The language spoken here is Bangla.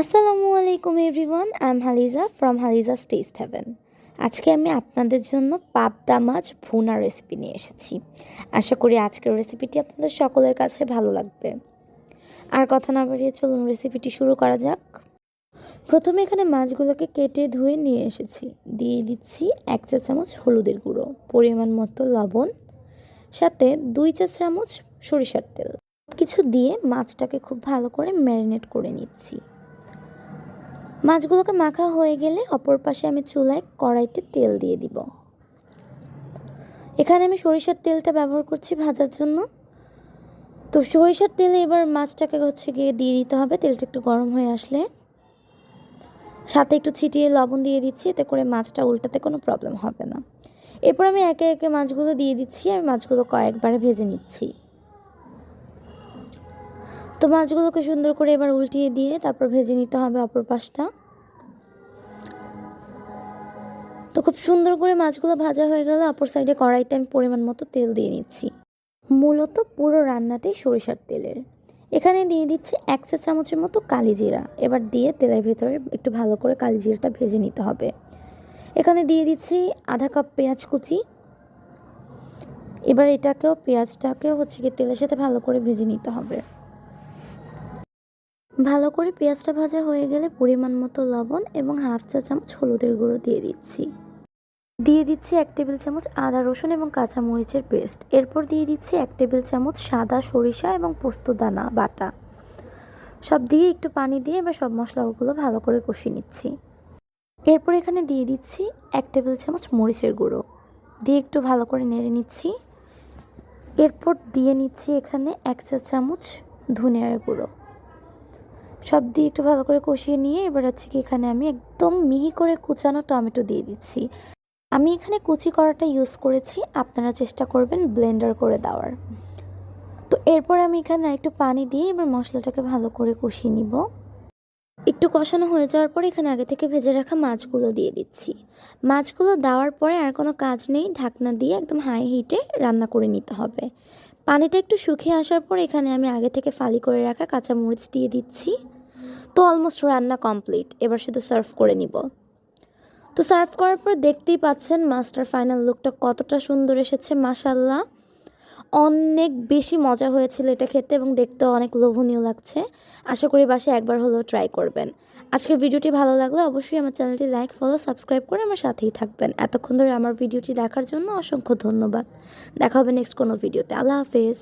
আসসালামু আলাইকুম everyone I am Halija from Halija's taste heaven আজকে আমি আপনাদের জন্য পাবদা মাছ ভুনা রেসিপি নিয়ে এসেছি। আশা করি আজকের রেসিপিটি আপনাদের সকলের কাছে ভালো লাগবে। আর কথা না বাড়িয়ে চলুন রেসিপিটি শুরু করা যাক। প্রথমে এখানে মাছগুলোকে কেটে ধুয়ে নিয়ে এসেছি। দিয়ে দিচ্ছি এক চা চামচ হলুদের গুঁড়ো, পরিমাণ মতো লবণ, সাথে দুই চা চামচ সরিষার তেল। কিছু দিয়ে মাছটাকে খুব ভালো করে ম্যারিনেট করে নিচ্ছি। মাছগুলোকে মাখা হয়ে গেলে অপর পাশে আমি চুলায় কড়াইতে তেল দিয়ে দিব। এখানে আমি সরিষার তেলটা ব্যবহার করছি ভাজার জন্য। তো সরিষার তেলে এবার মাছটাকে হচ্ছে গিয়ে দিয়ে দিতে হবে, তেলটা একটু গরম হয়ে আসলে। সাথে একটু ছিটিয়ে লবণ দিয়ে দিচ্ছি, এতে করে মাছটা উল্টাতে কোনো প্রবলেম হবে না। এরপর আমি একে একে মাছগুলো দিয়ে দিচ্ছি, আমি মাছগুলো কয়েকবার ভেজে নিচ্ছি। তো মাছগুলোকে সুন্দর করে এবার উল্টিয়ে দিয়ে তারপর ভেজে নিতে হবে অপর পাশটা। তো খুব সুন্দর করে মাছগুলো ভাজা হয়ে গেলে, অপর সাইডে কড়াইতে আমি পরিমাণ মতো তেল দিয়ে নিচ্ছি। মূলত পুরো রান্নাটাই সরিষার তেলের। এখানে দিয়ে দিচ্ছি এক চা চামচের মতো কালি জিরা। এবার দিয়ে তেলের ভেতরে একটু ভালো করে কালি জিরাটা ভেজে নিতে হবে। এখানে দিয়ে দিচ্ছি আধা কাপ পেঁয়াজ কুচি। এবার এটাকেও, পেঁয়াজটাকেও হচ্ছে কি তেলের সাথে ভালো করে ভেজে নিতে হবে। ভালো করে পেঁয়াজটা ভাজা হয়ে গেলে পরিমাণ মতো লবণ এবং হাফ চা চামচ হলুদের গুঁড়ো দিয়ে দিচ্ছি। দিয়ে দিচ্ছি এক টেবিল চামচ আদা, রসুন এবং কাঁচা মরিচের পেস্ট। এরপর দিয়ে দিচ্ছি এক টেবিল চামচ সাদা সরিষা এবং পোস্ত দানা, বাটা। সব দিয়ে একটু পানি দিয়ে এবার সব মশলাগুলো ভালো করে কষিয়ে নিচ্ছি। এরপর এখানে দিয়ে দিচ্ছি এক টেবিল চামচ মরিচের গুঁড়ো। দিয়ে একটু ভালো করে নেড়ে নিচ্ছি। এরপর দিয়ে নিচ্ছি এখানে এক চা চামচ ধনিয়ার গুঁড়ো। সব দিয়ে একটু ভালো করে কষিয়ে নিয়ে এবার হচ্ছে কি এখানে আমি একদম মিহি করে কুচানো টমেটো দিয়ে দিচ্ছি। আমি এখানে কুচি করাটা ইউজ করেছি, আপনারা চেষ্টা করবেন ব্লেন্ডার করে দেওয়ার। তো এরপর আমি এখানে একটু পানি দিয়ে এবার মশলাটাকে ভালো করে কষিয়ে নিব। একটু কষানো হয়ে যাওয়ার পর এখানে আগে থেকে ভেজে রাখা মাছগুলো দিয়ে দিচ্ছি। মাছগুলো দেওয়ার পরে আর কোনো কাজ নেই, ঢাকনা দিয়ে একদম হাই হিটে রান্না করে নিতে হবে। পানিটা একটু শুকিয়ে আসার পর এখানে আমি আগে থেকে ফালি করে রাখা কাঁচা মরিচ দিয়ে দিচ্ছি। তো অলমোস্ট রান্না কমপ্লিট এবার শুধু সার্ভ করে নিব। তো সার্ভ করার পর দেখতেই পাচ্ছেন মাস্টার ফাইনাল লুকটা কতটা সুন্দর এসেছে মাসাল্লাহ অনেক বেশি মজা হয়েছিল এটা খেতে এবং দেখতেও অনেক লোভনীয় লাগছে। আশা করি বাসে একবার হলেও ট্রাই করবেন। আজকের ভিডিওটি ভালো লাগলে অবশ্যই আমার চ্যানেলটি লাইক ফলো সাবস্ক্রাইব করে আমার সাথেই থাকবেন। এতক্ষণ ধরে আমার ভিডিওটি দেখার জন্য অসংখ্য ধন্যবাদ। দেখা হবে নেক্সট কোনো ভিডিওতে। আল্লাহ হাফেজ।